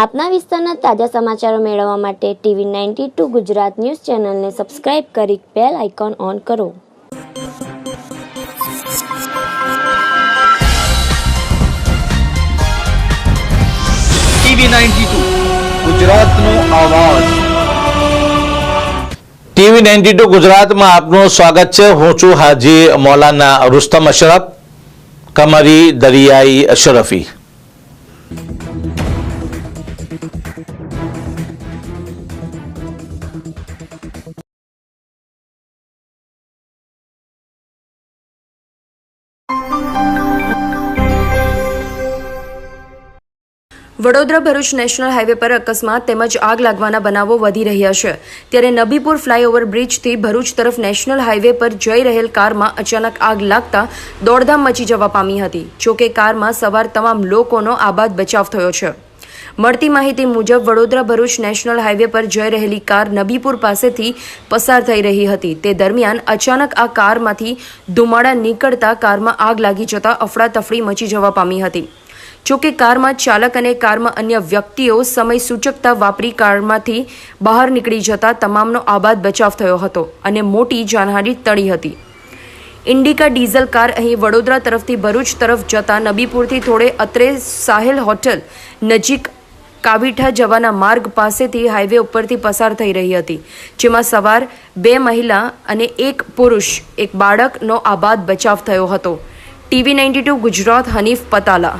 આપના વિસ્તારના તાજા સમાચારો મેળવવા માટે TV ninety two Gujarat news ચેનલને સબસ્ક્રાઇબ કરી બેલ આઇકોન ઓન કરો. ટીવી નાઇન્ટી ટુ ગુજરાતનો અવાજ ટીવી નાઇન્ટી ટુ ગુજરાતમાં આપનું સ્વાગત છે. હું છું હાજી મૌલાના રુસ્તમ અશરફ કમરી દરિયાઈ અશરફી. વડોદરા ભરૂચ નેશનલ હાઈવે પર અકસ્માત તેમજ આગ લાગવાના બનાવો વધી રહ્યા છે. ત્યારે નબીપુર ફ્લાયઓવર બ્રિજથી ભરૂચ તરફ નેશનલ હાઈવે પર જઈ રહેલ કારમાં અચાનક આગ લાગતા દોડધામ મચી જવા પામી હતી, જોકે કારમાં સવાર તમામ લોકોનો આબાદ બચાવ થયો છે. મળતી માહિતી મુજબ વડોદરા ભરૂચ નેશનલ હાઈવે પર જઈ રહેલી કાર નબીપુર પાસેથી પસાર થઈ રહી હતી. તે દરમિયાન અચાનક આ કારમાંથી ધુમાડા નીકળતા કારમાં આગ લાગી જતા અફડાતફડી મચી જવા પામી હતી. જોકે કારમાં ચાલક અને કારમાં અન્ય વ્યક્તિઓ સમય સૂચકતા વાપરી કારમાંથી બહાર નીકળી જતા તમામનો આબાદ બચાવ થયો હતો અને મોટી જાનહાની ટળી હતી. ઇન્ડિકા ડીઝલ કાર અહીં વડોદરા તરફથી ભરૂચ તરફ જતા નબીપુરથી થોડે અત્રે સાહેલ હોટલ નજીક કાવીઠા જવાના માર્ગ પાસેથી હાઈવે ઉપરથી પસાર થઈ રહી હતી, જેમાં સવાર બે મહિલા અને એક પુરુષ, એક બાળકનો આબાદ બચાવ થયો હતો. TV ninety two Gujarat Hanif Patala